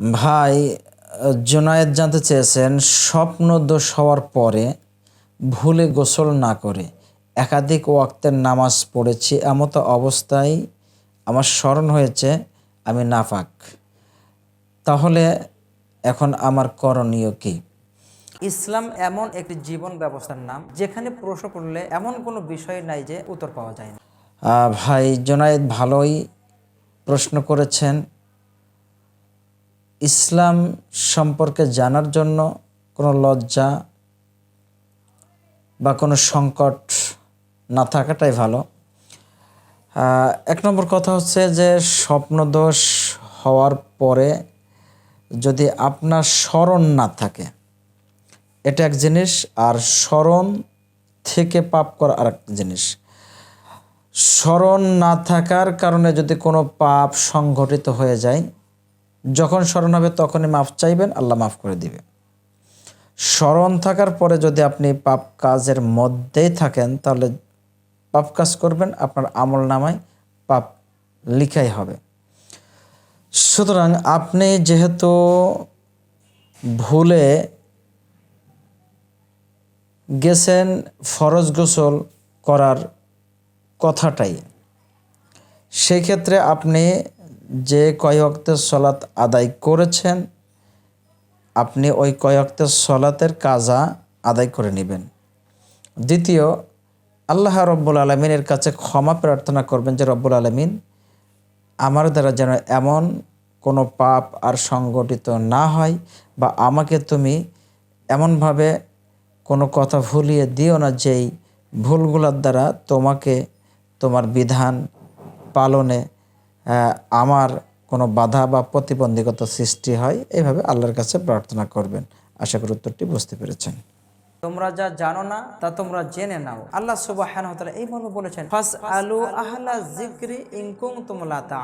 ভাই, জোনায়েদ জানতে চেয়েছেন, স্বপ্ন দোষ হওয়ার পরে ভুলে গোসল না করে একাধিক ওয়াক্তের নামাজ পড়েছি, এমতো অবস্থায় আমার স্মরণ হয়েছে, আমি নাফাক। তাহলে এখন আমার করণীয় কি? ইসলাম এমন একটি জীবন ব্যবস্থার নাম, যেখানে প্রশ্ন করলে এমন কোনো বিষয় নাই যে উত্তর পাওয়া যায় না। ভাই, জোনায়েদ ভালোই প্রশ্ন করেছেন। ইসলাম সম্পর্কে জানার জন্য কোনো লজ্জা বা কোনো সংকট না থাকাটাই ভালো। এক নম্বর কথা হচ্ছে যে স্বপ্নদোষ হওয়ার পরে যদি আপনার স্মরণ না থাকে, এটা এক জিনিস, আর স্মরণ থেকে পাপ করা আর এক জিনিস। স্মরণ না থাকার কারণে যদি কোনো পাপ সংঘটিত হয়ে যায় যখন স্মরণ হবে তখনই মাফ চাইবেন, আল্লাহ মাফ করে দিবে স্মরণ থাকার পরে যদি আপনি পাপ কাজের মধ্যেই থাকেন, তাহলে পাপ কাজ করবেন, আপনার আমল নামায় পাপ লিখাই হবে। সুতরাং আপনি যেহেতু ভুলে গেছেন, ফরজ গোসল করার কথাটাই, সেক্ষেত্রে আপনি যে কয়ক্তের সলাৎ আদায় করেছেন, আপনি ওই কয়ক্তের সলাতের কাজা আদায় করে নেবেন। দ্বিতীয়, আল্লাহ রব্বুল আলমিনের কাছে ক্ষমা প্রার্থনা করবেন যে, রব্বুল আলমিন, আমার দ্বারা যেন এমন কোনো পাপ আর সংগঠিত না হয় বা আমাকে তুমি এমনভাবে কোনো কথা ভুলিয়ে দিও না যেই ভুলগুলোর দ্বারা তোমাকে তোমার বিধান পালনে আমার কোনো বাধা বা প্রতিবন্ধকতা সৃষ্টি হয়, এইভাবে আল্লাহর কাছে প্রার্থনা করবেন। আশা করি উত্তরটি বুঝতে পেরেছেন। তোমরা যা জানো না, তা তোমরা জেনে নাও। আল্লাহ সুবাহ এই মর্মে বলেছেন জিক্রি তোমলা তা